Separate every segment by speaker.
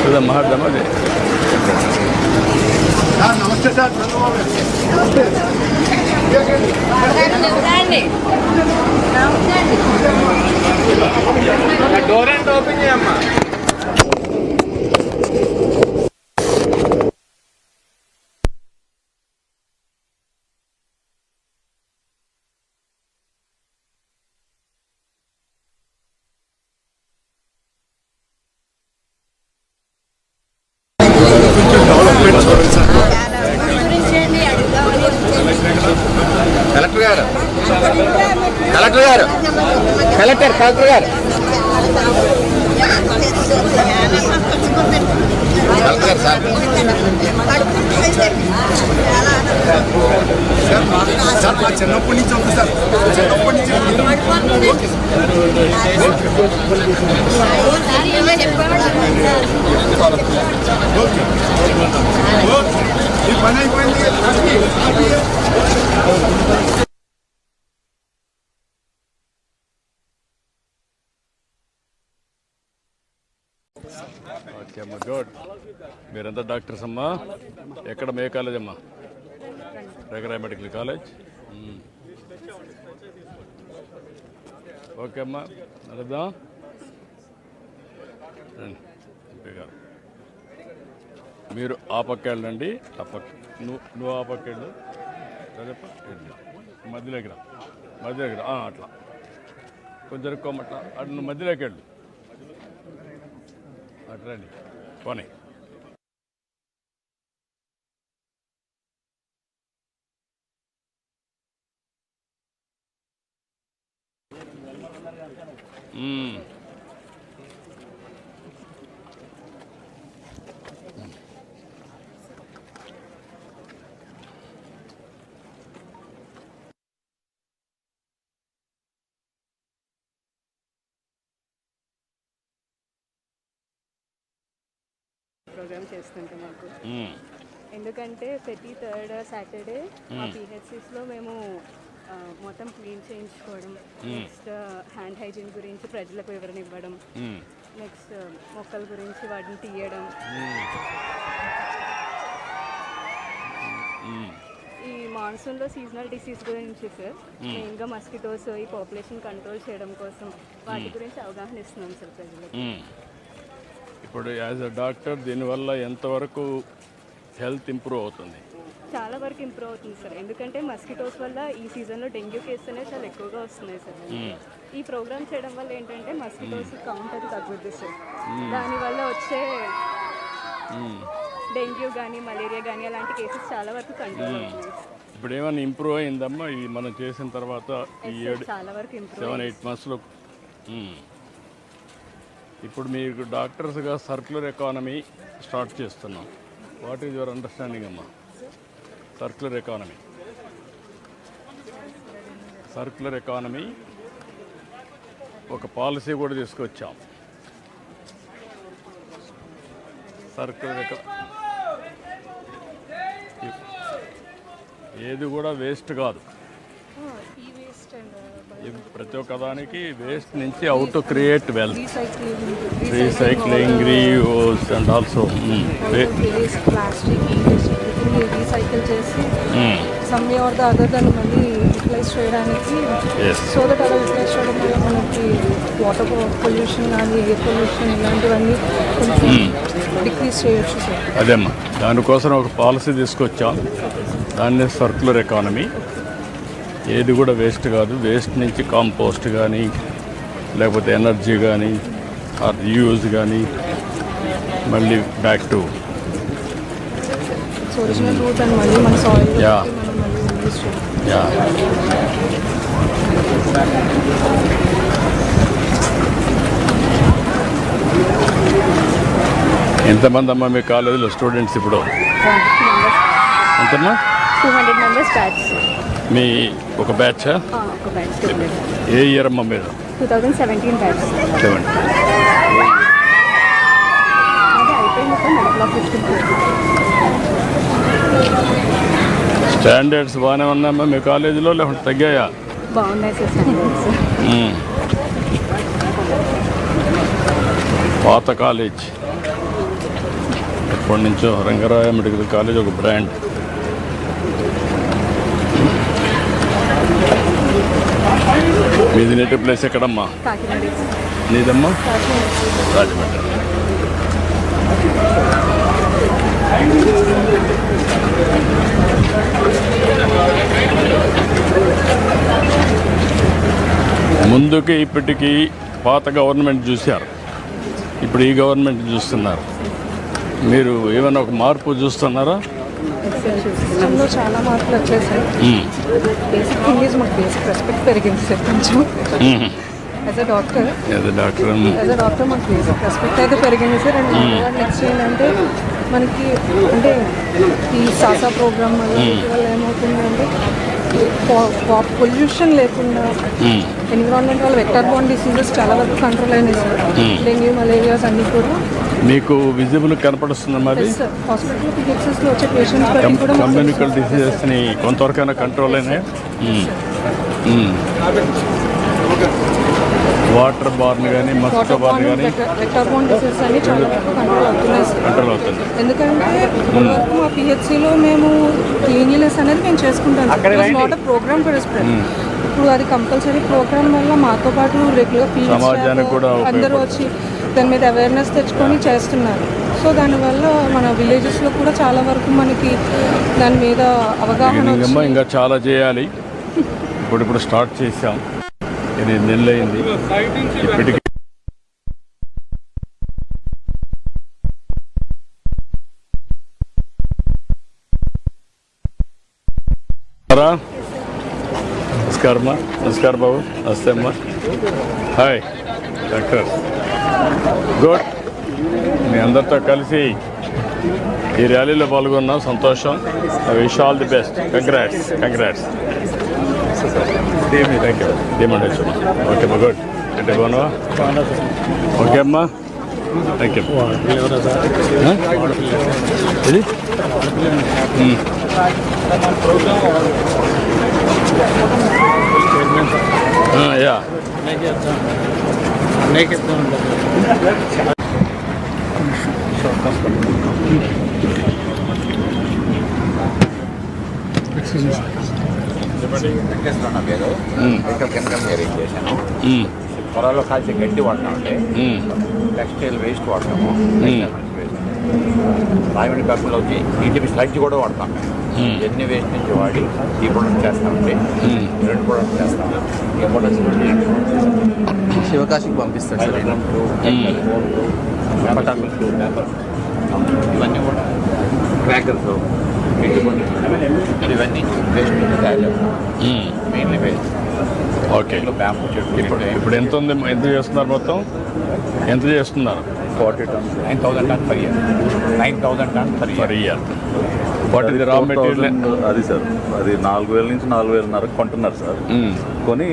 Speaker 1: చూద్దాం మాట్లాడదామా అది
Speaker 2: నమస్తే సార్. Door and. ఓపెన్ చేయమ్మా
Speaker 3: గురించి అండి అడుగుదామని
Speaker 2: కలెక్టర్ గారు కలెక్టర్ గారు గారు. కలెక్టర్ గారు సార్. సార్ మా చిన్నప్పటి నుంచి ఉంది సార్. చిన్నప్పటి నుంచి ఓకే సార్
Speaker 3: ఏమో చెప్పాడు
Speaker 2: ఓకే ఓకే ఈ పని అయిపోయింది
Speaker 1: ఓకే అమ్మా గుడ్ మీరంతా డాక్టర్స్ అమ్మా. ఎక్కడ మే కాలేజ్ అమ్మా? రెగరా మెడికల్ కాలేజ్. ఓకే అమ్మా నడుద్దాం. మీరు ఆ పక్క వెళ్ళండి ఆ పక్క నువ్వు నువ్వు ఆ పక్క వెళ్ళు. చదప్ప మధ్యలోకి రా. మధ్యలోకి రా. అట్లా. కొంచెం ఎక్కువమట్ల అటు నువ్వు మధ్యలోకి వెళ్ళు. అటు పోనీ మ్మ్.
Speaker 4: ప్రోగ్రామ్ చేస్తుంటాం మాకు. ఎందుకంటే ప్రతి థర్డ్ సాటర్డే మా పిహెచ్సిస్లో మేము మొత్తం క్లీన్ చేయించుకోవడం నెక్స్ట్ హ్యాండ్ హైజీన్ గురించి ప్రజలకు వివరణ ఇవ్వడం. నెక్స్ట్ మొక్కల గురించి వాటిని తీయడం. ఈ మాన్సూన్లో సీజనల్ డిసీజ్ గురించి సార్ మెయిన్గా మస్కిటోస్ ఈ పాపులేషన్ కంట్రోల్ చేయడం కోసం వాటి గురించి అవగాహన ఇస్తున్నాం సార్ ప్రజలకు.
Speaker 1: ఇప్పుడు యాజ్ అ డాక్టర్ దీనివల్ల ఎంతవరకు హెల్త్ ఇంప్రూవ్ అవుతుంది?
Speaker 4: చాలా వరకు ఇంప్రూవ్ అవుతుంది సార్. ఎందుకంటే మస్కిటోస్ వల్ల ఈ సీజన్లో డెంగ్యూ కేసు అనేవి చాలా ఎక్కువగా వస్తున్నాయి సార్. ఈ ప్రోగ్రామ్ చేయడం వల్ల ఏంటంటే మస్కిటోస్ కౌంట్ అది తగ్గుద్ది సార్. దానివల్ల వచ్చే. డెంగ్యూ కానీ మలేరియా కానీ అలాంటి కేసెస్ చాలా వరకు కంట్రోల్ అవుతున్నాయి
Speaker 1: ఇప్పుడు ఏమైనా ఇంప్రూవ్ అయిందమ్మా? ఈ మనం చేసిన తర్వాత ఈ ఏడు
Speaker 4: చాలా వరకు ఇంప్రూవ్
Speaker 1: సెవెన్ ఎయిట్ మంత్స్లో? ఇప్పుడు మీకు డాక్టర్స్గా సర్క్యులర్ ఎకానమీ స్టార్ట్ చేస్తున్నాం. వాట్ ఈజ్ యువర్ అండర్స్టాండింగ్ అమ్మా? Circular economy. సర్క్యులర్ ఎకానమీ ఒక పాలసీ కూడా తీసుకొచ్చాం. సర్క్యులర్ ఎకా ఏది కూడా వేస్ట్ కాదు. ప్రతి ఒక్క దానికి వేస్ట్ నుంచి how to create wealth
Speaker 4: recycling
Speaker 1: reuse and also
Speaker 4: recycle చేసి సమ్ ఆర్ ద అదర్ దాన్ని మళ్ళీ యూటిలైజ్ చేయడానికి సో దట్ అలా యూటిలైజ్ చేయడం వల్ల మనకి వాటర్ పొల్యూషన్ కానీ ఎయిర్ పొల్యూషన్ ఇలాంటివన్నీ కొంచెం డిక్రీజ్ చేయొచ్చు సార్.
Speaker 1: అదేమ్మా. దానికోసం ఒక పాలసీ తీసుకొచ్చాం. దాన్ని సర్క్యులర్ ఎకానమీ ఏది కూడా వేస్ట్ కాదు. వేస్ట్ నుంచి కాంపోస్ట్ కానీ లేకపోతే ఎనర్జీ కానీ ఆర్ యూజ్ కానీ మళ్ళీ బ్యాక్ టు
Speaker 4: చేయాలి
Speaker 1: యా ఎంతమంది అమ్మా మీ కాలేజీలో స్టూడెంట్స్ ఇప్పుడు? ఎంతమ్మా?
Speaker 4: టూ హండ్రెడ్ మెంబర్స్ బ్యాచ్
Speaker 1: మీ ఒక బ్యాచ్ ఏ ఇయర్ అమ్మ మీరు? స్టాండర్డ్స్ బాగానే ఉన్నాయమ్మా మీ కాలేజీలో లేకుంటే తగ్గాయా? పాత కాలేజ్. ఎప్పటి నుంచో రంగరాయ మెడికల్ కాలేజ్ ఒక బ్రాండ్ మీది నేటివ్ ప్లేస్ ఎక్కడమ్మా? నీదమ్మా? రాజమండ్రి. ముందుకి ఇప్పటికీ పాత గవర్నమెంట్ చూశారు. ఇప్పుడు ఈ గవర్నమెంట్ చూస్తున్నారు. మీరు ఏమైనా ఒక మార్పు చూస్తున్నారా?
Speaker 5: సిస్టంలో చాలా మార్పులు వచ్చాయి సార్. బేసిక్ ఇంగ్లీష్ మాకు బేసిక్ రెస్పెక్ట్ పెరిగింది సార్ కొంచెం. యాజ్ అ డాక్టర్
Speaker 1: ఏదో డాక్టర్
Speaker 5: యాజ్ అ డాక్టర్ మాకు బేసిక్ రెస్పెక్ట్ అయితే పెరిగింది సార్. అండ్ నెక్స్ట్ ఏంటంటే మనకి అంటే ఈ సాసా ప్రోగ్రామ్ వల్ల ఏమవుతుందంటే పొల్యూషన్ లేకుండా. ఎన్విరాన్మెంట్ వల్ల వెక్టర్ బాండ్ డిసీజెస్ చాలా వరకు కంట్రోల్ అయినాయి సార్. డెంగ్యూ మలేరియాస్ అన్నీ కూడా
Speaker 1: మీకు విజిబుల్ కనపడుతుంది మరి కమ్యూనికల్ డిసీజెస్ని కొంతవరకైనా కంట్రోల్ అయినాయి వాటర్ బార్న్ కానీ మస్కిటో బార్న్ కానీ
Speaker 5: కంట్రోల్ అవుతున్నాయి సార్
Speaker 1: కంట్రోల్ అవుతుంది?
Speaker 5: ఎందుకంటే ఇప్పటివరకు మా పిహెచ్సిలో మేము క్లీన్లీనెస్ అనేది మేము చేసుకుంటాం ప్రోగ్రామ్ ఇప్పుడు అది కంపల్సరీ ప్రోగ్రామ్ వల్ల మాతో పాటు రెగ్యులర్ ఫీల్డ్ అందరూ వచ్చి దాని మీద అవేర్నెస్ తెచ్చుకొని చేస్తున్నారు. సో దానివల్ల మన విలేజెస్లో కూడా చాలా వరకు మనకి దాని మీద అవగాహన
Speaker 1: ఇంకా చాలా చేయాలి. ఇప్పుడు ఇప్పుడు స్టార్ట్ చేసాం ఇది నెల్లు అయింది ఇప్పటికి. నమస్కారం నమస్కారం బాబు. నమస్తే అమ్మా. హాయ్. డాక్టర్. గుడ్. మీ అందరితో కలిసి ఈ ర్యాలీలో పాల్గొన్నాం. సంతోషం. Wish all the best. Congrats congrats thank you demand వచ్చమ్మా okay అమ్మా గుడ్. అంటే బాగున్నావా? ఓకే అమ్మా. థ్యాంక్ యూ ఇది? Hmm. యా.
Speaker 6: వెంకటేశ్వర నా పేరు వెంకట కెమికల్ వేరింగ్ చేశాను. పొలాల్లో కాల్చే గడ్డి వాడతామంటే
Speaker 1: మ్మ్.
Speaker 6: టెక్స్టైల్ వేస్ట్ వాడతాము. రాయమండ్రి కాకుండా వచ్చి ఈటీపీ స్లడ్జ్ కూడా వాడతాం. మేము ఎన్ని వేస్ట్ నుంచి వాడి ఈ ప్రొడక్ట్ చేస్తామండి ఈ రెండు ప్రొడక్ట్ చేస్తాము ఈ ప్రొడక్ట్స్
Speaker 7: శివకాశికి పంపిస్తాడు సార్.
Speaker 6: పటాకులు పేపర్ ఇవన్నీ కూడా క్రాకర్స్ ఇవన్నీ వేస్ట్ నుంచి తయారు చేస్తాం. మెయిన్లీ వేస్ట్
Speaker 1: ఓకే
Speaker 6: చెట్లు
Speaker 1: ఇప్పుడు ఇప్పుడు ఎంత ఉంది ఎంత చేస్తున్నారు మొత్తం? ఎంత చేస్తున్నారు?
Speaker 6: Forty tons. Nine thousand ton per year nine thousand ton per
Speaker 1: per
Speaker 6: year
Speaker 1: what ఇది రా మెటీరియల్
Speaker 8: అది సార్. అది నాలుగు వేల నుంచి నాలుగు వేలన్నర కొంటున్నారు సార్. కొని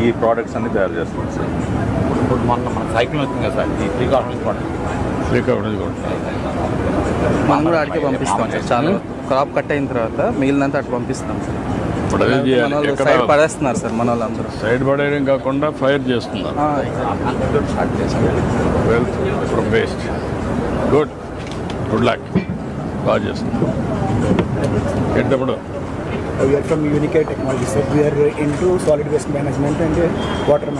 Speaker 8: ఈ ప్రోడక్ట్స్ అన్ని తయారు చేస్తున్నారు సార్.
Speaker 6: ఇప్పుడు మొన్న మన సైకిల్ వచ్చింది కదా సార్ ఈ త్రీ నుంచి వాడు.
Speaker 1: శ్రీకాకుళం కూడా.
Speaker 7: మనం కూడా అడిగి పంపిస్తాం సార్. చాలా క్రాప్ కట్ అయిన తర్వాత మిగిలినంత అటు పంపిస్తాం సార్. సైడ్ పడేస్తున్నారు సార్ మన వాళ్ళందరూ
Speaker 1: సైడ్ పడేయడం కాకుండా ఫైర్ చేస్తున్నారు.
Speaker 7: ఆ,
Speaker 6: స్టార్ట్ చేశాం
Speaker 1: wealth from waste good good luck బాగా చేస్తున్నారు. ఏంటప్పుడు
Speaker 2: We are from Unicare Technology, sir. We are into solid waste management and uh, water management.